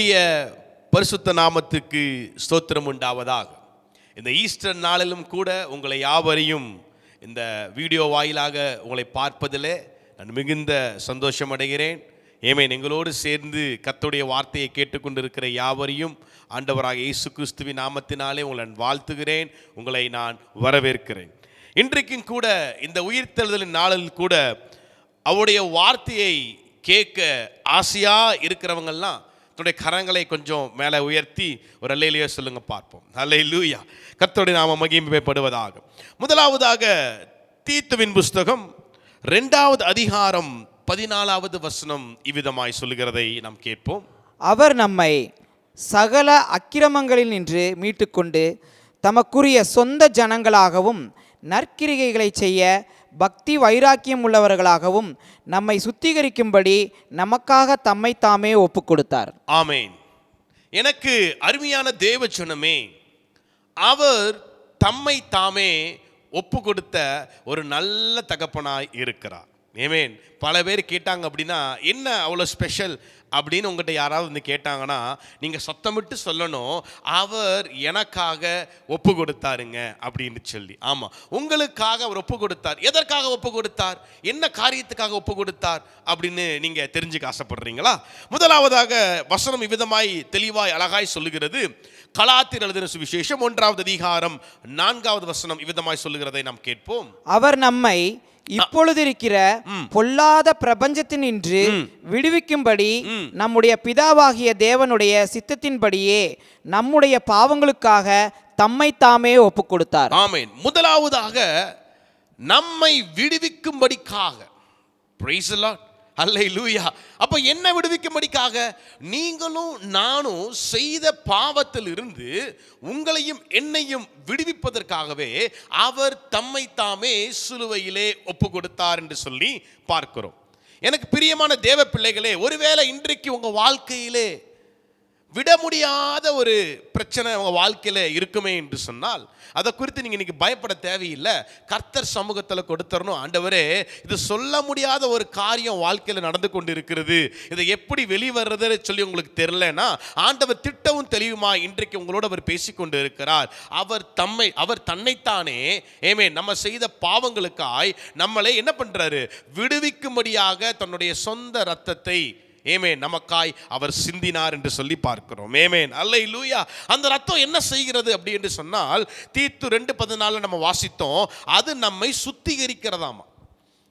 கர்த்தருடைய பரிசுத்த நாமத்துக்கு ஸ்தோத்திரம் உண்டாவதாக. இந்த ஈஸ்டர் நாளிலும் கூட உங்களை யாவரையும் இந்த வீடியோ வாயிலாக உங்களை பார்ப்பதிலே நான் மிகுந்த சந்தோஷம் அடைகிறேன். ஏமேன் எங்களோடு சேர்ந்து கர்த்தருடைய வார்த்தையை கேட்டுக்கொண்டிருக்கிற யாவரையும் ஆண்டவராக இயேசு கிறிஸ்துவின் நாமத்தினாலே உங்களை நான் வாழ்த்துகிறேன் உங்களை நான் வரவேற்கிறேன். இன்றைக்கும் கூட இந்த உயிர்த்தெழுதலின் நாளில் கூட அவருடைய வார்த்தையை கேட்க ஆசையாக இருக்கிறவங்கெல்லாம் தன்னுடைய கரங்களை கொஞ்சம் மேலே உயர்த்தி ஒரு அல்லையிலேயே சொல்லுங்க பார்ப்போம். அல்லை லூயா கத்தோடைய நாம மகிமைப்படுவதாக. முதலாவதாக தீத்துவின் புஸ்தகம் ரெண்டாவது அதிகாரம் பதினாலாவது வசனம் இவ்விதமாய் சொல்லுகிறதை நாம் கேட்போம். அவர் நம்மை சகல அக்கிரமங்களில் நின்று மீட்டுக்கொண்டு தமக்குரிய சொந்த ஜனங்களாகவும் நற்கிரிகைகளை செய்ய பக்தி வைராக்கியம் உள்ளவர்களாகவும் நம்மை சுத்திகரிக்கும்படி நமக்காக தம்மை தாமே ஒப்பு கொடுத்தார். ஆமேன். எனக்கு அருமையான தேவச்சனமே அவர் தம்மை தாமே ஒப்பு கொடுத்த ஒரு நல்ல தகப்பனாய் இருக்கிறார். ஏமேன் பல பேர் கேட்டாங்க அப்படின்னா என்ன அவ்வளோ ஸ்பெஷல் அப்படின்னு உங்கள்கிட்ட யாராவது வந்து கேட்டாங்கன்னா நீங்கள் சத்தமிட்டு சொல்லணும் அவர் எனக்காக ஒப்பு கொடுத்தாருங்க அப்படின்னு சொல்லி. ஆமாம் உங்களுக்காக அவர் ஒப்பு கொடுத்தார். எதற்காக ஒப்பு கொடுத்தார்? என்ன காரியத்துக்காக ஒப்பு கொடுத்தார்? அப்படின்னு நீங்கள் தெரிஞ்சுக்க ஆசைப்படுறீங்களா? முதலாவதாக வசனம் இவ்விதமாய் தெளிவாய் அழகாய் சொல்லுகிறது. கலாத்திர எழுதின சுவிசேஷம் ஒன்றாவது அதிகாரம் நான்காவது வசனம் இவ்விதமாய் சொல்லுகிறதை நாம் கேட்போம். அவர் நம்மை இப்பொழுது இருக்கிற பொல்லாத பிரபஞ்சத்தினின்று விடுவிக்கும்படி நம்முடைய பிதாவாகிய தேவனுடைய சித்தத்தின்படியே நம்முடைய பாவங்களுக்காக தம்மை தாமே ஒப்பு கொடுத்தார் ஆமென். முதலாவதாக நம்மை விடுவிக்கும்படிக்காக பிரைஸ் அல்லை லூயா அப்போ என்ன விடுவிக்கும்படிக்காக? நீங்களும் நானும் செய்த பாவத்திலிருந்து உங்களையும் என்னையும் விடுவிப்பதற்காகவே அவர் தம்மை தாமே சிலுவையிலே ஒப்பு கொடுத்தார் என்று சொல்லி பார்க்கிறோம். எனக்கு பிரியமான தேவ பிள்ளைகளே ஒருவேளை இன்றைக்கு உங்கள் வாழ்க்கையிலே விட முடியாத ஒரு பிரச்சனை உங்கள் வாழ்க்கையில் இருக்குமே என்று சொன்னால் அதை குறித்து நீங்கள் இன்றைக்கி பயப்பட தேவையில்லை. கர்த்தர் சமூகத்தில் கொடுத்துடணும் ஆண்டவரே இது சொல்ல முடியாத ஒரு காரியம் வாழ்க்கையில் நடந்து கொண்டு இருக்கிறது இதை எப்படி வெளிவர்றதுன்னு சொல்லி உங்களுக்கு தெரிலனா ஆண்டவர் திட்டவும் தெளிவுமா இன்றைக்கு உங்களோட அவர் பேசிக்கொண்டு இருக்கிறார். அவர் தம்மை அவர் தன்னைத்தானே ஏமே நம்ம செய்த பாவங்களுக்காய் நம்மளை என்ன பண்ணுறாரு விடுவிக்கும்படியாக தன்னுடைய சொந்த ரத்தத்தை ஏமேன் நமக்காய் அவர் சிந்தினார் என்று சொல்லி பார்க்கிறோம். ஏமேன் அல்லை லூயா அந்த ரத்தம் என்ன செய்கிறது அப்படி என்று சொன்னால் தீத்து ரெண்டு பதினாலில் நம்ம வாசித்தோம் அது நம்மை சுத்திகரிக்கிறதாமா?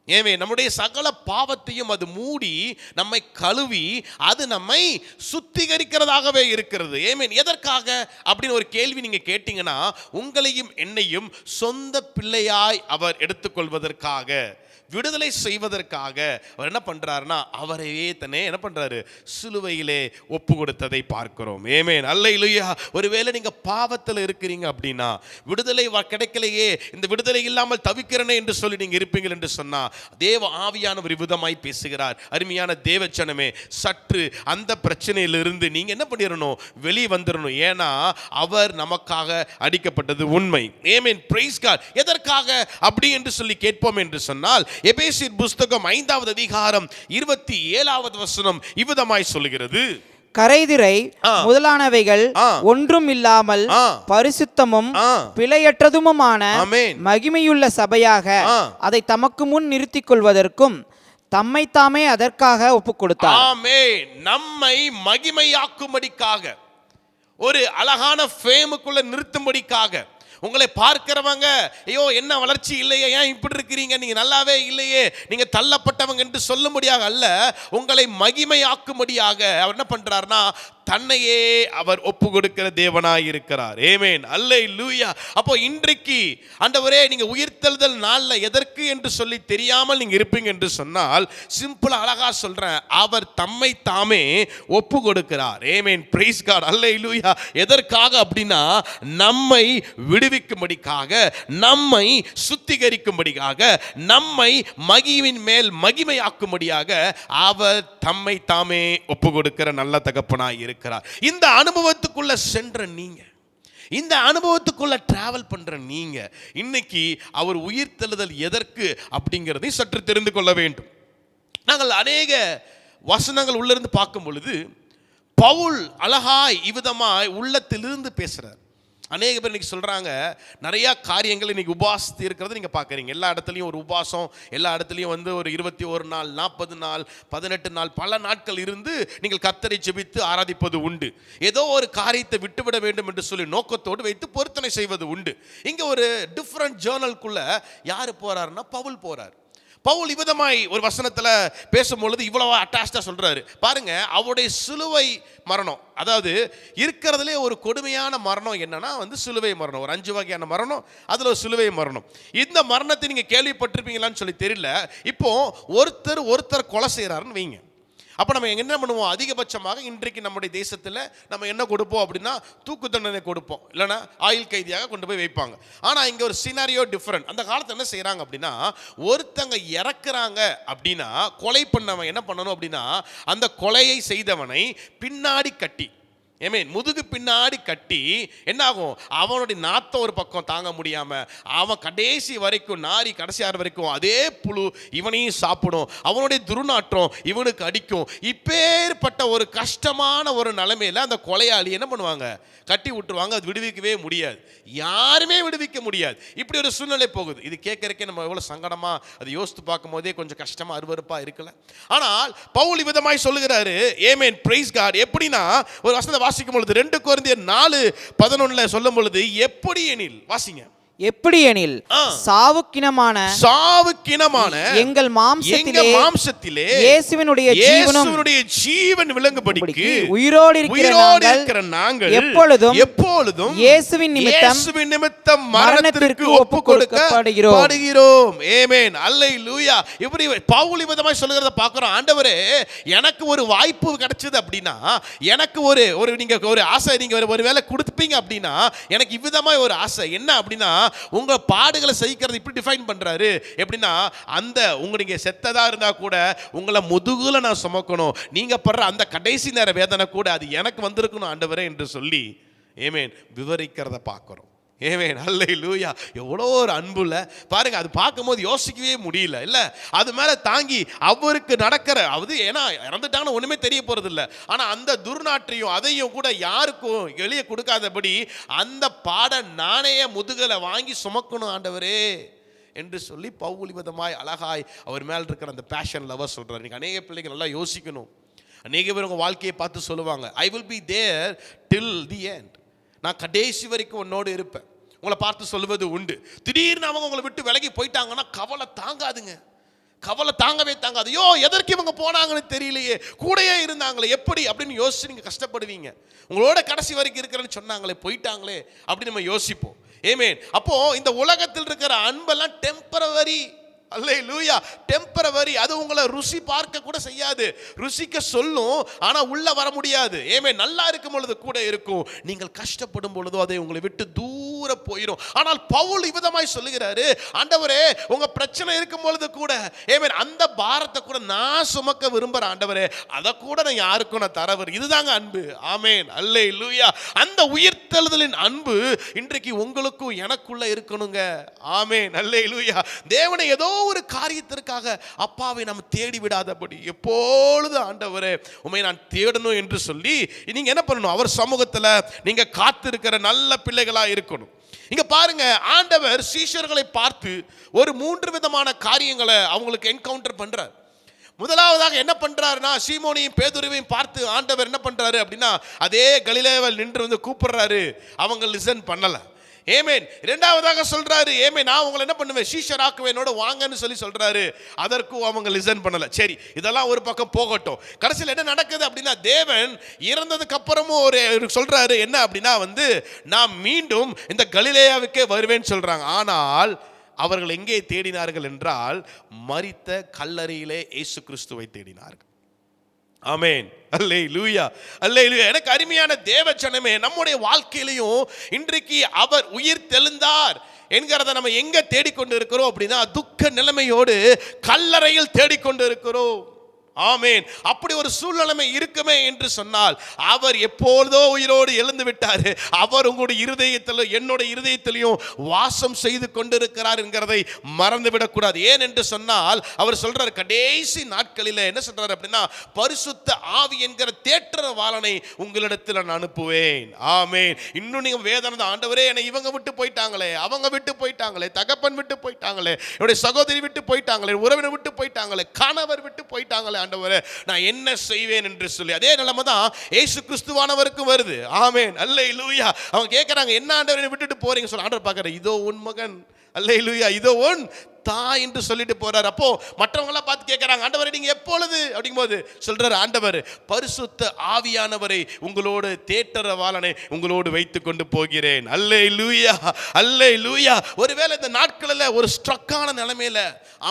ஏமே நம்முடைய சகல பாவத்தையும் அது மூடி நம்மை கழுவி அது நம்மை சுத்திகரிக்கிறதாகவே இருக்கிறது. ஏமேன் எதற்காக? அப்படின்னு ஒரு கேள்வி நீங்கள் கேட்டிங்கன்னா உங்களையும் என்னையும் சொந்த பிள்ளையாய் அவர் எடுத்துக்கொள்வதற்காக. விடுதலை செய்வதற்காக அவர் என்ன பண்ணுறாருன்னா அவரையே தன்னே என்ன பண்ணுறாரு சிலுவையிலே ஒப்பு கொடுத்ததை பார்க்கிறோம். ஏமேன் அல்ல இல்லையா ஒருவேளை நீங்கள் பாவத்தில் இருக்கிறீங்க அப்படின்னா விடுதலை கிடைக்கலையே. இந்த விடுதலை இல்லாமல் தவிக்கிறனே என்று சொல்லி நீங்கள் இருப்பீங்கள் என்று சொன்னால் தேவ ஆவியானவர் விதமாய் பேசுகிறார். அருமையான தேவச்சனமே சற்று அந்த பிரச்சனையிலிருந்து நீங்கள் என்ன பண்ணிடணும் வெளியே வந்துடணும் ஏன்னா அவர் நமக்காக அடிக்கப்பட்டது உண்மை. ஏமேன் பிரைஸ் கார் எதற்காக அப்படி என்று சொல்லி கேட்போம் என்று சொன்னால் எபேசியர் புஸ்தகம் ஐந்தாவது அதிகாரம் இருபத்தி ஏழாவது வசனம் இவ்விதமாய் சொல்லுகிறது கரைதிரை. முதலானவைகள். ஒன்றும் இல்லாமல். பரிசுத்தமும் ஆமென். மகிமையுள்ள சபையாக. அதை தமக்கு முன் நிறுத்திக் கொள்வதற்கும் தம்மை தாமே அதற்காக ஒப்புக் கொடுத்தார் ஆமே நம்மை மகிமையாக்கும்படிக்காக ஒரு அழகான ஃபேமுக்குள்ள நிறுத்தும்படிக்காக உங்களை பார்க்கிறவங்க ஐயோ என்ன வளர்ச்சி இல்லையே ஏன் இப்படி இருக்கிறீங்க? நீங்க நல்லாவே இல்லையே நீங்க தள்ளப்பட்டவங்க என்று சொல்லும்படியாக அல்ல உங்களை மகிமையாக்கும்படியாக அவர் என்ன பண்றாருன்னா தன்னையே அவர் ஒப்பு கொடுக்கிற தேவனாய் இருக்கிறார் ஏமேன் அல்லை லூயா அப்போ இன்றைக்கு ஆண்டவரே நீங்க உயிர்த்தெழுதல் நாளில் எதற்கு என்று சொல்லி தெரியாமல் நீங்க இருப்பீங்க என்று சொன்னால் சிம்பிளா அழகா சொல்றேன். அவர் தம்மை தாமே ஒப்பு கொடுக்கிறார் ஏமேன் பிரைஸ் காட் அல்லை லூயா எதற்காக அப்படின்னா நம்மை விடுவிக்கும்படிக்காக நம்மை சுத்திகரிக்கும்படிக்காக நம்மை மகிவின் மேல் மகிமையாக்கும்படியாக அவர் தம்மை தாமே ஒப்பு கொடுக்கிற நல்ல தகப்பனாய் இருக்கிறார் இந்த அனுபவத்துக்குள்ள சென்ற நீங்க இந்த அனுபவத்துக்குள்ள டிராவல் பண்ற நீங்க இன்னைக்கு அவர் உயிர்த்தெழுதல் எதற்கு அப்படிங்கிறதை சற்று தெரிந்து கொள்ள வேண்டும். நாங்கள் அநேக வசனங்கள் உள்ளிருந்து பார்க்கும் பொழுது பவுல் அழகாய் இவ்விதமாய் உள்ளத்திலிருந்து பேசுறார். அநேக பேர் இன்னைக்கு சொல்கிறாங்க நிறையா காரியங்கள் இன்றைக்கி உபாசத்து இருக்கிறத நீங்கள் பார்க்குறீங்க. எல்லா இடத்துலையும் ஒரு உபாசம் எல்லா இடத்துலையும் வந்து ஒரு இருபத்தி ஒரு நாள் நாற்பது நாள் பதினெட்டு நாள் பல நாட்கள் இருந்து நீங்கள் கத்தரை செபித்து ஆராதிப்பது உண்டு. ஏதோ ஒரு காரியத்தை விட்டுவிட வேண்டும் என்று சொல்லி நோக்கத்தோடு வைத்து பொருத்தனை செய்வது உண்டு. இங்கே ஒரு டிஃப்ரெண்ட் ஜேர்னலுக்குள்ள யார் போகிறாருன்னா பவுல் போகிறார் பவுல் இவ்விதமாய் ஒரு வசனத்தில் பேசும்பொழுது இவ்வளோ அட்டாச்சாக சொல்கிறாரு பாருங்க அவருடைய சிலுவை மரணம். அதாவது இருக்கிறதுலே ஒரு கொடுமையான மரணம் என்னன்னா வந்து சிலுவை மரணம். ஒரு அஞ்சு வகையான மரணம் அதில் ஒரு சிலுவை மரணம். இந்த மரணத்தை நீங்கள் கேள்விப்பட்டிருப்பீங்களான்னு சொல்லி தெரியல. இப்போ ஒருத்தர் ஒருத்தர் கொலை செய்கிறாருன்னு வைங்க. அப்போ நம்ம என்ன பண்ணுவோம்? அதிகபட்சமாக இன்றைக்கு நம்முடைய தேசத்தில் நம்ம என்ன கொடுப்போம் அப்படின்னா தூக்கு தண்டனை கொடுப்போம். இல்லைன்னா ஆயுள் கைதியாக கொண்டு போய் வைப்பாங்க. ஆனால் இங்கே ஒரு சினாரியோ டிஃப்ரெண்ட் அந்த காலத்தில் என்ன செய்கிறாங்க அப்படின்னா ஒருத்தங்க இறக்குறாங்க அப்படின்னா கொலை பண்ணவன் என்ன பண்ணணும் அப்படின்னா அந்த கொலையை செய்தவனை பின்னாடி கட்டி ஏமேன் முதுகு பின்னாடி கட்டி என்னாகும்? அவனுடைய நாத்தம் ஒரு பக்கம் தாங்க முடியாமல் அவன் கடைசி வரைக்கும் நாரி கடைசியார் வரைக்கும் அதே புழு இவனையும் சாப்பிடும். அவனுடைய துர்நாற்றம் இவனுக்கு அடிக்கும். இப்பேற்பட்ட ஒரு கஷ்டமான ஒரு நிலைமையில் அந்த கொலையாளி என்ன பண்ணுவாங்க? கட்டி விட்டுருவாங்க அது விடுவிக்கவே முடியாது. யாருமே விடுவிக்க முடியாது. இப்படி ஒரு சூழ்நிலை போகுது. இது கேட்கறக்கே நம்ம எவ்வளோ சங்கடமாக அதை யோசித்து பார்க்கும் போதே கொஞ்சம் கஷ்டமா அருவறுப்பாக இருக்கல. ஆனால் பவுல் விதமாய் சொல்லுகிறாரு ஏமேன் பிரைஸ் கார்டு எப்படின்னா ஒரு வசந்த வாசிக்கும் பொழுது ரெண்டு குழந்தைய நாலு பதினொன்னுல சொல்லும் பொழுது எப்படி எனில் வாசிங்க. எப்படி எனில். சாவுக்கினமான சாவுக்கினமான எங்கள் எங்க மாம்சத்திலே மாம்சத்திலே இயேசுவினுடைய இயேசுவினுடைய ஜீவன் விளங்கும்படிக்கு உயிரோடு இருக்கிற நாங்கள் எப்பொழுதும் எப்பொழுதும் இயேசுவின் நிமித்தம் இயேசுவின் நிமித்தம் மரணத்திற்கு ஒப்பு கொடுக்க கொடுக்கப்படுகிறோம். படுகிறோம். ஏமேன் அல்லை லூயா இப்படி பவுல் விதமாய் சொல்லுகிறத பார்க்கிறோம். ஆண்டவரே எனக்கு ஒரு வாய்ப்பு கிடைச்சது அப்படின்னா எனக்கு ஒரு ஒரு நீங்க ஒரு ஆசை நீங்க ஒரு ஒரு வேலை கொடுப்பீங்க அப்படின்னா எனக்கு இவ்விதமாய் ஒரு ஆசை. என்ன அப்படின்னா உங்கள் பாடுகளை சகிக்கிறது இப்படி டிஃபைன் பண்ணுறாரு எப்படின்னா அந்த உங்க நீங்கள் செத்ததாக இருந்தால் கூட உங்களை முதுகில் நான் சுமக்கணும். நீங்கள் படுற அந்த கடைசி நேர வேதனை கூட அது எனக்கு வந்திருக்கணும் ஆண்டவரே என்று சொல்லி ஏமேன் விவரிக்கிறத பார்க்குறோம். ஏவே நல்ல லூயா எவ்வளோ ஒரு அன்புல பாருங்க அது பார்க்கும்போது யோசிக்கவே முடியல. இல்லை அது மேலே தாங்கி அவருக்கு நடக்கிற அது ஏன்னா இறந்துட்டாங்கன்னு ஒன்றுமே தெரிய போகிறது இல்லை ஆனால் அந்த துர்நாற்றையும் அதையும் கூட யாருக்கும் வெளியே கொடுக்காதபடி அந்த பாட நாணய முதுகலை வாங்கி சுமக்கணும் ஆண்டவரே என்று சொல்லி பவுல் விதமாய் அழகாய் அவர் மேல் இருக்கிற அந்த பேஷன் லவர் சொல்கிறார் இன்றைக்கி அநேக பிள்ளைங்க நல்லா யோசிக்கணும். அநேக பேர் உங்கள் வாழ்க்கையை பார்த்து சொல்லுவாங்க I will be there till the end நான் கடைசி வரைக்கும் உன்னோடு இருப்பேன். உங்களை பார்த்து சொல்லுவது உண்டு. திடீர்னு அவங்க உங்களை விட்டு விலகி போயிட்டாங்கன்னா கவலை தாங்காதுங்க. கவலை தாங்கவே தாங்காது. ஐயோ எதற்கு இவங்க போனாங்கன்னு தெரியலையே. கூடயே இருந்தாங்களே எப்படி? அப்படின்னு யோசிச்சு நீங்கள் கஷ்டப்படுவீங்க. உங்களோட கடைசி வரைக்கும் இருக்கிறேன்னு சொன்னாங்களே போயிட்டாங்களே அப்படின்னு நம்ம யோசிப்போம். ஏமேன் அப்போது இந்த உலகத்தில் இருக்கிற அன்பெல்லாம் டெம்பரவரி அல்லே லூயா டெம்பரவரி அது உங்களை ருசி பார்க்க கூட செய்யாது. ருசிக்க சொல்லும் ஆனால் உள்ள வர முடியாது. ஏமே நல்லா இருக்கும் பொழுது கூட இருக்கும். நீங்கள் கஷ்டப்படும் பொழுதோ அதை உங்களை விட்டு தூர போயிடும் ஆனால் பவுல் இவ்விதமாய் சொல்லுகிறாரு ஆண்டவரே உங்க பிரச்சனை இருக்கும் பொழுது கூட ஏமே அந்த பாரத்தை கூட நான் சுமக்க விரும்புகிறேன் ஆண்டவரே அதை கூட நான் யாருக்கும் நான் தரவர். இதுதாங்க அன்பு. ஆமேன். அல்லே லூயா அந்த உயிர்த்தெழுதலின் அன்பு இன்றைக்கு உங்களுக்கும் எனக்குள்ள இருக்கணுங்க. ஆமேன். அல்லே லூயா தேவனை ஏதோ ஒரு காரியத்திற்காக அப்பாவை நம்ம தேடி விடாதபடி எப்பொழுது ஆண்டவரே உண்மை நான் தேடணும் என்று சொல்லி நீங்கள் என்ன பண்ணணும்? அவர் சமூகத்தில் நீங்கள் காத்திருக்கிற நல்ல பிள்ளைகளாக இருக்கணும். இங்க பாருங்க ஆண்டவர் சீஷர்களை பார்த்து ஒரு மூன்று விதமான காரியங்களை அவங்களுக்கு என்கவுண்டர் பண்றார். முதலாவதாக என்ன பண்றாருன்னா சீமோனியும் பேதுருவையும் பார்த்து ஆண்டவர் என்ன பண்றாரு அப்படின்னா அதே கலிலேவல் நின்று வந்து கூப்பிடுறாரு. அவங்க லிசன் பண்ணலை. ஏமேன் இரண்டாவதாக சொல்றாரு ஏமே நான் உங்களை என்ன பண்ணுவேன்? சீஷர் ஆக்குவேன் என்னோட வாங்கன்னு சொல்லி சொல்றாரு. அதற்கும் அவங்க லிசன் பண்ணல. சரி இதெல்லாம் ஒரு பக்கம் போகட்டும். கடைசியில் என்ன நடக்குது அப்படின்னா தேவன் இறந்ததுக்கு அப்புறமும் ஒரு சொல்றாரு என்ன அப்படின்னா வந்து நான் மீண்டும் இந்த கலிலேயாவுக்கே வருவேன்னு சொல்றாங்க. ஆனால் அவர்கள் எங்கே தேடினார்கள் என்றால் மறித்த கல்லறையிலே இயேசு கிறிஸ்துவை தேடினார்கள். ஆமேன். அல்லே லூயா அல்லே லூயா எனக்கு அருமையான தேவச்சனமே நம்முடைய வாழ்க்கையிலையும் இன்றைக்கு அவர் உயிர் தெளிந்தார் என்கிறத நம்ம எங்க தேடிக்கொண்டு இருக்கிறோம் அப்படின்னா துக்க நிலைமையோடு கல்லறையில் தேடிக்கொண்டு இருக்கிறோம். ஆமேன். அப்படி ஒரு சூழ்நிலைமை இருக்குமே என்று சொன்னால் அவர் எப்பொழுதோ உயிரோடு எழுந்து விட்டார் அவர் உங்களுடைய இருதயத்திலும் என்னோட இருதயத்திலையும் வாசம் செய்து கொண்டிருக்கிறார் என்கிறதை மறந்து விடக்கூடாது ஏன் என்று சொன்னால் அவர் சொல்றார் கடைசி நாட்களில் என்ன சொல்றாரு அப்படின்னா பரிசுத்த ஆவி என்கிற தேற்றரவாளனை உங்களிடத்தில் நான் அனுப்புவேன். ஆமேன். இன்னும் நீங்க வேதனை ஆண்டவரே என்னை இவங்க விட்டு போயிட்டாங்களே அவங்க விட்டு போயிட்டாங்களே தகப்பன் விட்டு போயிட்டாங்களே என்னுடைய சகோதரி விட்டு போயிட்டாங்களே உறவினர் விட்டு போயிட்டாங்களே கணவர் விட்டு போயிட்டாங்களே ஆண்டவரே நான் என்ன செய்வேன் என்று சொல்லி. அதே நிலைமை தான் ஏசு கிறிஸ்துவானவருக்கும் வருது. ஆமேன். அல்ல இல்லையா அவங்க கேட்குறாங்க என்ன ஆண்டவரை விட்டுட்டு போறீங்க சொல்ல. ஆண்டவர் பார்க்குற இதோ உன் மகன். அல்ல லூயா இதோ ஒன் தா என்று சொல்லிட்டு போறார். அப்போ மற்றவங்களாம் பார்த்து கேட்கறாங்க ஆண்டவரை நீங்க எப்பொழுது? அப்படிங்கும்போது சொல்றாரு ஆண்டவர் பரிசுத்த ஆவியானவரை உங்களோடு தேட்டரவாளனை உங்களோடு வைத்து கொண்டு போகிறேன். அல்லே லூயா அல்லே லூயா ஒருவேளை இந்த நாட்களில் ஒரு ஸ்ட்ரக்கான நிலைமையில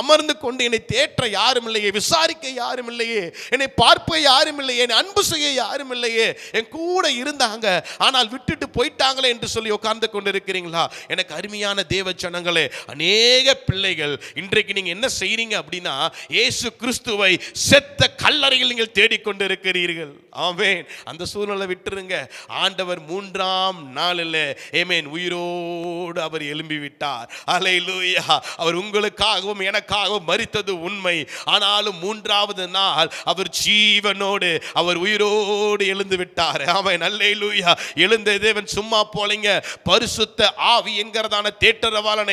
அமர்ந்து கொண்டு என்னை தேற்ற யாரும் இல்லையே விசாரிக்க யாரும் இல்லையே என்னை பார்ப்ப யாரும் இல்லையே என்னை அன்பு செய்ய யாரும் இல்லையே என் கூட இருந்தாங்க ஆனால் விட்டுட்டு போயிட்டாங்களே என்று சொல்லி உட்கார்ந்து கொண்டு இருக்கிறீங்களா எனக்கு அருமையான தேவ ஜனங்களே அநேக பிள்ளைகள் இன்றைக்கு நீங்க என்ன செய்கிறீங்க அப்படின்னா இயேசு கிறிஸ்துவை செத்த கல்லறையில் நீங்கள் தேடிக்கொண்டு இருக்கிறீர்கள் ஆமேன். அந்த சூழ்நிலை விட்டுருங்க. ஆண்டவர் மூன்றாம் நாளில் ஏமேன் உயிரோடு அவர் எழும்பி விட்டார் அலையிலூயா அவர் உங்களுக்காகவும் எனக்காகவும் மறித்தது உண்மை. ஆனாலும் மூன்றாவது நாள் அவர் ஜீவனோடு அவர் உயிரோடு எழுந்து விட்டார் அவன் அல்லை லூயா எழுந்த தேவன் சும்மா போலீங்க. பரிசுத்த ஆவி என்கிறதான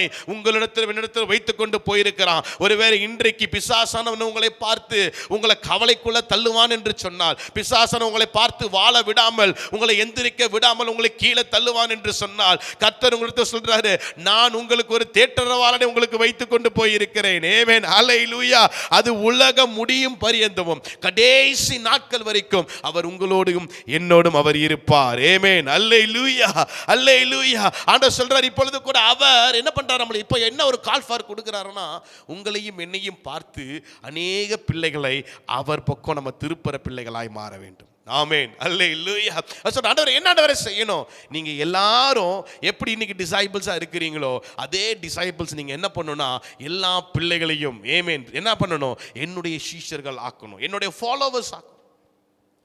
தேட்டரவாளனை உங்களிடத்தில் என்னிடத்தில் வைத்துக் கொண்டு போயிருக்கிறான். ஒருவேளை இன்றைக்கு பிசாசானவன் உங்களை பார்த்து உங்களை கவலைக்குள்ள தள்ளுவான் என்று சொன்னால் பிசாசன் உங்களை பார்த்து வாழ விடாமல் உங்களை எந்திரிக்க விடாமல் உங்களை கீழே தள்ளுவான் என்று சொன்னால் கர்த்தர் உங்களுக்கு சொல்றாரு நான் உங்களுக்கு ஒரு தேட்டரவாளனை உங்களுக்கு வைத்துக் கொண்டு போயிருக்கிறேன். ஏமேன் லூயா அது உலகம் முடியும் பரியந்தமும் கடைசி நாட்கள் வரைக்கும் அவர் உங்களோடும் என்னோடும் அவர் இருப்பார். ஏமேன் அல்லை லூயா ஆண்டவர் சொல்றார் இப்பொழுது கூட அவர் என்ன பண்றார்? நம்மளை இப்போ என்ன ஒரு கால் ஃபார் கொடுக்குறாருன்னா உங்களையும் என்னையும் பார்த்து அநேக பிள்ளைகளை அவர் பக்கம் நம்ம திருப்புற பிள்ளைகளாய் மாற வேண்டும். ஆமேன். அல்ல இல்லையா சொல்ற ஆண்டவர் என்ன ஆண்டவரை செய்யணும்? நீங்கள் எல்லாரும் எப்படி இன்னைக்கு டிசைபிள்ஸாக இருக்கிறீங்களோ அதே டிசைபிள்ஸ் நீங்கள் என்ன பண்ணணும்னா எல்லா பிள்ளைகளையும் ஏமேன் என்ன பண்ணணும்? என்னுடைய சீஷர்கள் ஆக்கணும். என்னுடைய ஃபாலோவர்ஸ் ஆக்கணும்.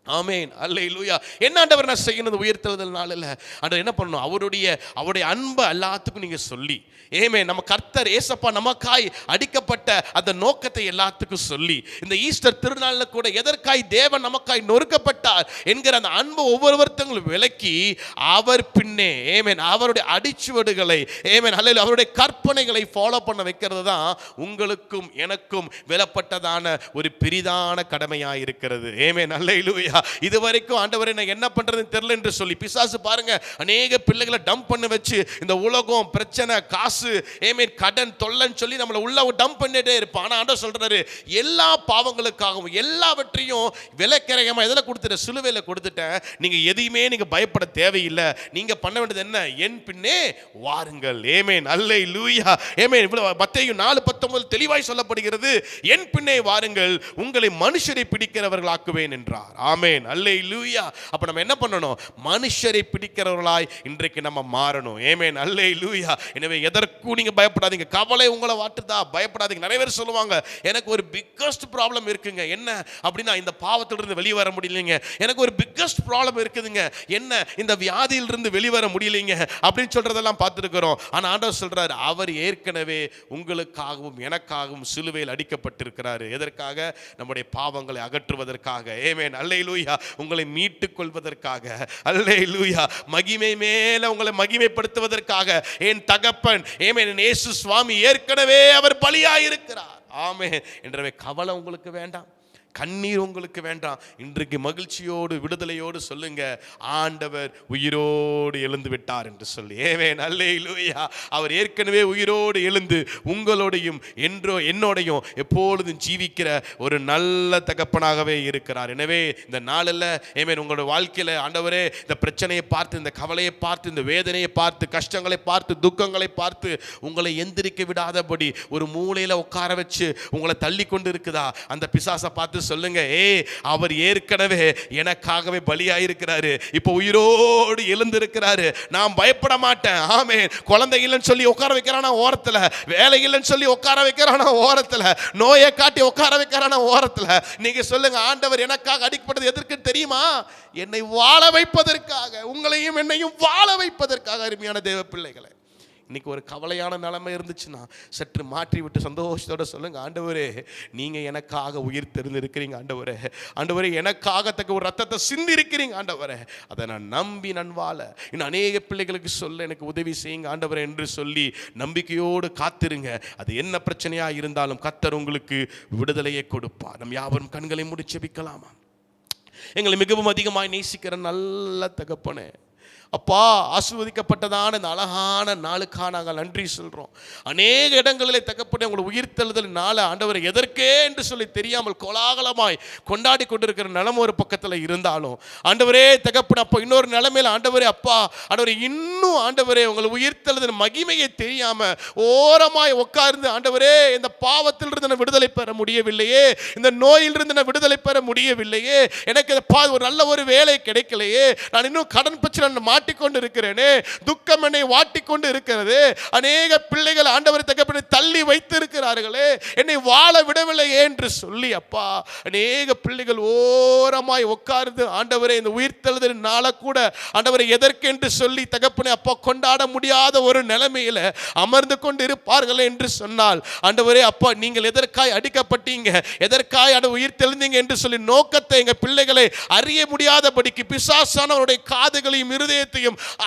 ஆமேன். அல்ல லூயா என்ன ஆண்டவர் நான் செய்யணும் இந்த உயர்த்துதல் ஆண்டவர் என்ன பண்ணணும் அவருடைய அவருடைய அன்பை எல்லாத்துக்கும் நீங்கள் சொல்லி ஏமே நம்ம கர்த்தர் ஏசப்பா நமக்காய் அடிக்கப்பட்ட அந்த நோக்கத்தை எல்லாத்துக்கும் சொல்லி இந்த ஈஸ்டர் திருநாளில் கூட எதற்காய் தேவன் நமக்காய் நொறுக்கப்பட்டார் என்கிற அந்த அன்பை ஒவ்வொருத்தங்களும் விளக்கி அவர் பின்னே ஏமேன் அவருடைய அடிச்சுவடுகளை ஏமேன் அல்ல அவருடைய கற்பனைகளை ஃபாலோ பண்ண வைக்கிறது தான் உங்களுக்கும் எனக்கும் விலப்பட்டதான ஒரு பெரிதான கடமையாக இருக்கிறது. ஏமேன் அல்ல இது வரைக்கும் ஆண்டவரை நான் என்ன பண்ணுறதுன்னு தெரில என்று சொல்லி பிசாசு பாருங்க அநேக பிள்ளைகளை டம்ப் பண்ண வச்சு இந்த உலகம் பிரச்சனை காசு ஏமீன் கடன் தொல்லைன்னு சொல்லி நம்மளை உள்ள டம்ப் பண்ணிட்டே இருப்பான். ஆனால் ஆண்டவர் சொல்கிறாரு எல்லா பாவங்களுக்காகவும் எல்லாவற்றையும் விலைக்கரகமாக எதில் கொடுத்துட்டேன் சிலுவையில் கொடுத்துட்டேன். நீங்கள் எதையுமே நீங்கள் பயப்பட தேவையில்லை. நீங்கள் பண்ண வேண்டியது என்ன? என் பின்னே வாருங்கள். ஏமேன் அல்லை லூயா ஏமேன் இவ்வளோ பத்தையும் நாலு பத்தொன்பது தெளிவாய் சொல்லப்படுகிறது. என் பின்னே வாருங்கள். உங்களை மனுஷரை பிடிக்கிறவர்களாக்குவேன் என்றார். ஆமேன். அல்லே லூயா அப்போ நம்ம என்ன பண்ணணும்? மனுஷரை பிடிக்கிறவர்களாய் இன்றைக்கு நம்ம மாறணும். ஏமேன் அல்லே லூயா எனவே எதற்கும் நீங்க பயப்படாதீங்க. கவலை உங்களை வாட்டுதா? பயப்படாதீங்க. நிறைய பேர் சொல்லுவாங்க எனக்கு ஒரு பிக்கஸ்ட் ப்ராப்ளம் இருக்குங்க. என்ன? அப்படின்னா இந்த பாவத்திலிருந்து வெளியே வர முடியலைங்க. எனக்கு ஒரு பிக்கஸ்ட் ப்ராப்ளம் இருக்குதுங்க. என்ன? இந்த வியாதியிலிருந்து வெளிவர முடியலைங்க. அப்படின்னு சொல்றதெல்லாம் பார்த்துருக்குறோம். ஆனால் ஆண்டவர் சொல்கிறார் அவர் ஏற்கனவே உங்களுக்காகவும் எனக்காகவும் சிலுவையில் அடிக்கப்பட்டிருக்கிறாரு. எதற்காக? நம்முடைய பாவங்களை அகற்றுவதற்காக. ஏமேன் அல்லே லூயா உங்களை மீட்டுக் கொள்வதற்காக அல்லே லூயா மகிமை மேல உங்களை மகிமைப்படுத்துவதற்காக. என் தகப்பன் ஏமே நேசு சுவாமி ஏற்கனவே அவர் பலியாயிருக்கிறார். ஆமே என்றவே கவலை உங்களுக்கு வேண்டாம். கண்ணீர் உங்களுக்கு வேண்டாம். இன்றைக்கு மகிழ்ச்சியோடு விடுதலையோடு சொல்லுங்க ஆண்டவர் உயிரோடு எழுந்து விட்டார் என்று சொல்லி. ஏவே நல்லே லூயா அவர் ஏற்கனவே உயிரோடு எழுந்து உங்களோடையும் என்றோ என்னோடையும் எப்பொழுதும் ஜீவிக்கிற ஒரு நல்ல தகப்பனாகவே இருக்கிறார். எனவே இந்த நாளில் ஏமேன் உங்களோட வாழ்க்கையில் ஆண்டவரே இந்த பிரச்சனையை பார்த்து இந்த கவலையை பார்த்து இந்த வேதனையை பார்த்து கஷ்டங்களை பார்த்து துக்கங்களை பார்த்து உங்களை எந்திரிக்க விடாதபடி ஒரு மூலையில் உட்கார வச்சு உங்களை தள்ளி கொண்டு இருக்குதா? அந்த பிசாசை பார்த்து பார்த்து சொல்லுங்க. ஏ அவர் ஏற்கனவே எனக்காகவே பலியாயிருக்கிறாரு. இப்போ உயிரோடு எழுந்திருக்கிறாரு. நான் பயப்பட மாட்டேன். ஆமே குழந்தை இல்லைன்னு சொல்லி உட்கார வைக்கிறானா ஓரத்துல? வேலை இல்லைன்னு சொல்லி உட்கார வைக்கிறானா ஓரத்துல? நோயை காட்டி உட்கார வைக்கிறானா ஓரத்துல? நீங்க சொல்லுங்க ஆண்டவர் எனக்காக அடிக்கப்பட்டது எதற்கு தெரியுமா? என்னை வாழ வைப்பதற்காக உங்களையும் என்னையும் வாழ வைப்பதற்காக அருமையான தேவ பிள்ளைகளை. இன்னைக்கு ஒரு கவலையான நிலைமை இருந்துச்சுன்னா சற்று மாற்றி விட்டு சந்தோஷத்தோட சொல்லுங்க ஆண்டவரே நீங்க எனக்காக உயிர் தெரிந்திருக்கிறீங்க ஆண்டவரே. ஆண்டவரே எனக்காக தக்க ஒரு ரத்தத்தை சிந்தி இருக்கிறீங்க ஆண்டவரே. அதை நான் நம்பி நான் வாழ இன்னும் அநேக பிள்ளைகளுக்கு சொல்ல எனக்கு உதவி செய்யுங்க ஆண்டவரே என்று சொல்லி நம்பிக்கையோடு காத்திருங்க. அது என்ன பிரச்சனையா இருந்தாலும் கத்தர் உங்களுக்கு விடுதலையை கொடுப்பா நம் யாவரும் கண்களை முடிச்சபிக்கலாமா எங்களை மிகவும் அதிகமாய் நேசிக்கிற நல்ல தகப்பனே அப்பா ஆசிர்வதிக்கப்பட்டதான இந்த அழகான நாளுக்காக நாங்கள் நன்றி சொல்கிறோம் அநேக இடங்களிலே தகப்பனே உங்களை உயிர்த்தெழுதல் நாளை ஆண்டவர் எதற்கே என்று சொல்லி தெரியாமல் கோலாகலமாய் கொண்டாடி கொண்டிருக்கிற நிலைமை ஒரு பக்கத்தில் இருந்தாலும் ஆண்டவரே தகப்பன அப்போ இன்னொரு நிலைமையில் ஆண்டவரே அப்பா ஆண்டவரே இன்னும் ஆண்டவரே உங்களை உயிர்த்தெழுதல் மகிமையை தெரியாமல் ஓரமாய் உட்கார்ந்து ஆண்டவரே இந்த பாவத்திலிருந்து நான் விடுதலை பெற முடியவில்லையே இந்த நோயிலிருந்து நான் விடுதலை பெற முடியவில்லையே எனக்கு இந்த பா ஒரு நல்ல ஒரு வேலை கிடைக்கலையே நான் இன்னும் கடன் பிரச்சனை வாட்டிக்கொண்டு இருக்கிறேனே துக்கம் என்னை வாட்டிக்கொண்டு இருக்கிறது அநேக பிள்ளைகள் ஆண்டவர் தகப்பனை தள்ளி வைத்து இருக்கிறார்களே என்னை வாழ விடவில்லையே என்று சொல்லி அப்பா அநேக பிள்ளைகள் ஓரமாய் உட்கார்ந்து ஆண்டவரை இந்த உயிர்த்தெழுதல் நாளை கூட ஆண்டவரை எதற்கென்று சொல்லி தகப்பனை அப்பா கொண்டாட முடியாத ஒரு நிலைமையில அமர்ந்து கொண்டு இருப்பார்கள் என்று சொன்னால் ஆண்டவரே அப்பா நீங்கள் எதற்காய் அடிக்கப்பட்டீங்க? எதற்காய் அட உயிர் தெளிந்தீங்க என்று சொல்லி நோக்கத்தை எங்கள் பிள்ளைகளை அறிய முடியாதபடிக்கு பிசாசானவருடைய காதுகளையும் இருதயத்தையும்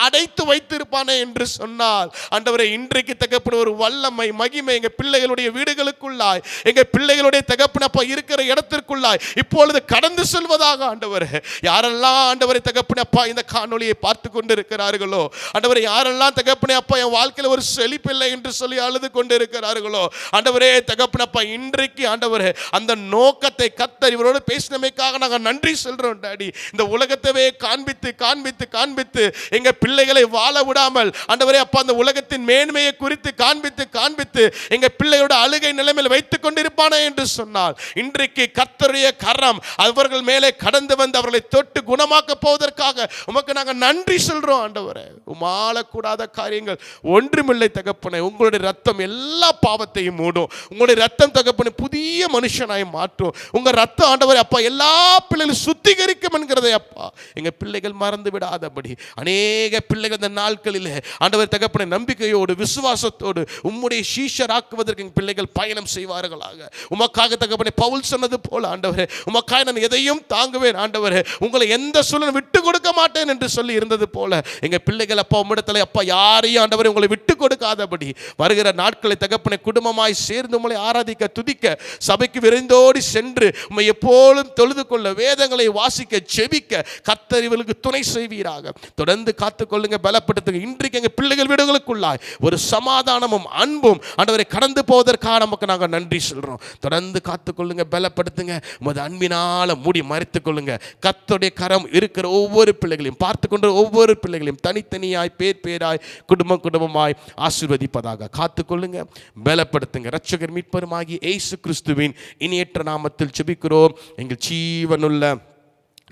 அடைத்து வைத்திருப்பானே என்று சொன்னால் ஆண்டவரே இன்றைக்கு தகப்பன ஒரு வல்லமை மகிமை எங்கள் பிள்ளைகளுடைய வீடுகளுக்குள்ளாய் எங்கள் பிள்ளைகளுடைய தகப்பனப்பா இருக்கிற இடத்திற்குள்ளாய் இப்பொழுது கடந்து செல்வதாக ஆண்டவர். யாரெல்லாம் ஆண்டவரை தகப்பனப்பா இந்த காணொலியை பார்த்து கொண்டு இருக்கிறார்களோ ஆண்டவரை யாரெல்லாம் தகப்பனே அப்பா என் வாழ்க்கையில் ஒரு செழிப்பில்லை என்று சொல்லி அழுது கொண்டு இருக்கிறார்களோ ஆண்டவரே தகப்பனப்பா இன்றைக்கு ஆண்டவர் அந்த நோக்கத்தை கத்தர் இவரோடு பேசினமைக்காக நாங்கள் நன்றி சொல்கிறோம் டாடி. இந்த உலகத்தவே காண்பித்து காண்பித்து காண்பித்து எங்க பிள்ளைகளை வாழ விடாமல் ஆண்டவரே அப்பா அந்த உலகத்தின் மேன்மையை குறித்து காண்பித்து காண்பித்து எங்க பிள்ளையோட அழுகை நிலைமையில் வைத்துக் கொண்டிருப்பானே என்று சொன்னால் இன்றைக்கு கத்தருடைய கரம் அவர்கள் மேலே கடந்து வந்து அவர்களை தொட்டு குணமாக்க போவதற்காக உமக்கு நாங்கள் நன்றி சொல்றோம் ஆண்டவரே. உமாளக்கூடாத காரியங்கள் ஒன்றுமில்லை தகப்பனை. உங்களுடைய ரத்தம் எல்லா பாவத்தையும் மூடும். உங்களுடைய ரத்தம் தகப்பனை புதிய மனுஷனாய் மாற்றும். உங்க ரத்தம் ஆண்டவரை அப்பா எல்லா பிள்ளைகளும் சுத்திகரிக்கும் என்கிறதை அப்பா எங்க பிள்ளைகள் மறந்து விடாதபடி அநேக பிள்ளைகள் இந்த நாட்களில் ஆண்டவர் தகப்பனை நம்பிக்கையோடு விசுவாசத்தோடு உம்முடைய சீஷராக்குவதற்கு எங்கள் பிள்ளைகள் பயணம் செய்வார்களாக. உமக்காக தகப்பனை பவுல் சொன்னது போல ஆண்டவர் உமக்காக நான் எதையும் தாங்குவேன் ஆண்டவர் உங்களை எந்த சூழலும் விட்டு கொடுக்க மாட்டேன் என்று சொல்லி இருந்தது போல எங்கள் பிள்ளைகள் அப்பா உம்மிடத்தில் அப்பா யாரையும் ஆண்டவர் உங்களை விட்டு கொடுக்காதபடி வருகிற நாட்களை தகப்பனை குடும்பமாய் சேர்ந்து உங்களை ஆராதிக்க துதிக்க சபைக்கு விரைந்தோடி சென்று உம்மை எப்போதும் தொழுது கொள்ள வேதங்களை வாசிக்க செபிக்க கத்தறிவலுக்கு துணை செய்வீராக. தொடர்ந்து காத்துக்கொள்ளுங்க பலப்படுத்துங்க. இன்றைக்கு எங்கள் பிள்ளைகள் வீடுகளுக்குள்ளாய் ஒரு சமாதானமும் அன்பும் ஆண்டவரை கடந்து போவதற்காக நமக்கு நாங்கள் நன்றி சொல்கிறோம் தொடர்ந்து காத்துக்கொள்ளுங்க பலப்படுத்துங்க. உமது அன்பினால் மூடி மறைத்துக் கொள்ளுங்க கரம் இருக்கிற ஒவ்வொரு பிள்ளைகளையும் பார்த்து கொண்ட ஒவ்வொரு பிள்ளைகளையும் தனித்தனியாய் பேர் பேராய் குடும்பம் குடும்பமாய் ஆசிர்வதிப்பதாக காத்துக்கொள்ளுங்க பலப்படுத்துங்க. ரட்சகர் மீட்பருமாகி ஏசு கிறிஸ்துவின் இனியற்ற நாமத்தில் செபிக்கிறோம் எங்கள் ஜீவனுள்ள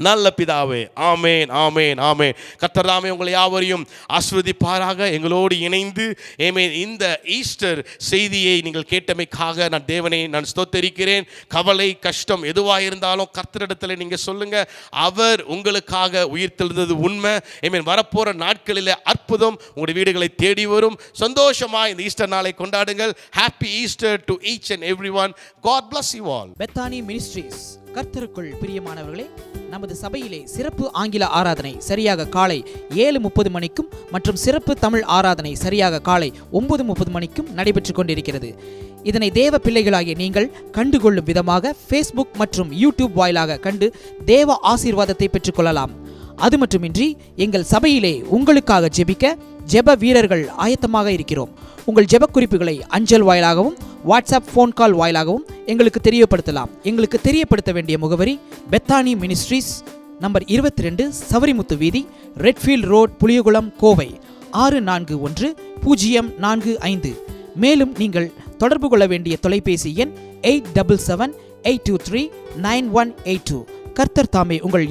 நல்ல பிதாவே ஆமேன் ஆமேன் ஆமேன். கத்தர்தாமே உங்களை யாவரையும் ஆஸ்வதிப்பாராக எங்களோடு இணைந்து ஏமேன் இந்த ஈஸ்டர் செய்தியை நீங்கள் கேட்டமைக்காக நான் தேவனை நான் ஸ்தோத்தரிக்கிறேன். கவலை கஷ்டம் எதுவாக இருந்தாலும் கர்த்தரிடத்தில் நீங்கள் சொல்லுங்கள் அவர் உங்களுக்காக உயிர்த்தெழுந்தது உண்மை. ஏமேன் வரப்போகிற நாட்களில் அற்புதம் உங்களுடைய வீடுகளை தேடி வரும். சந்தோஷமாக இந்த ஈஸ்டர் நாளை கொண்டாடுங்கள். Happy Easter to each and everyone God bless you all Bethany ministries கர்த்தருக்குள் பிரியமானவர்களே நமது சபையிலே சிறப்பு ஆங்கில ஆராதனை சரியாக காலை ஏழு முப்பது மணிக்கும் மற்றும் சிறப்பு தமிழ் ஆராதனை சரியாக காலை ஒன்பது முப்பது மணிக்கும் நடைபெற்று கொண்டிருக்கிறது. இதனை தேவ பிள்ளைகளாகிய நீங்கள் கண்டுகொள்ளும் விதமாக ஃபேஸ்புக் மற்றும் யூடியூப் வாயிலாக கண்டு தேவ ஆசீர்வாதத்தை பெற்றுக்கொள்ளலாம் அது மட்டுமின்றி எங்கள் சபையிலே உங்களுக்காக ஜெபிக்க ஜெப வீரர்கள் ஆயத்தமாக இருக்கிறோம். உங்கள் ஜெப குறிப்புகளை அஞ்சல் வாயிலாகவும் வாட்ஸ்அப் ஃபோன் கால் வாயிலாகவும் எங்களுக்கு தெரியப்படுத்தலாம். எங்களுக்கு தெரியப்படுத்த வேண்டிய முகவரி பெத்தானி மினிஸ்ட்ரீஸ் நம்பர் இருபத்தி ரெண்டு சவரிமுத்து வீதி ரெட்ஃபீல்ட் ரோட் புளியகுளம் கோவை ஆறு நான்கு ஒன்று பூஜ்ஜியம் நான்கு ஐந்து. மேலும் நீங்கள் தொடர்பு கொள்ள வேண்டிய தொலைபேசி எண் eight double seven eight two three nine one eight two. கர்த்தர் தாமே உங்கள்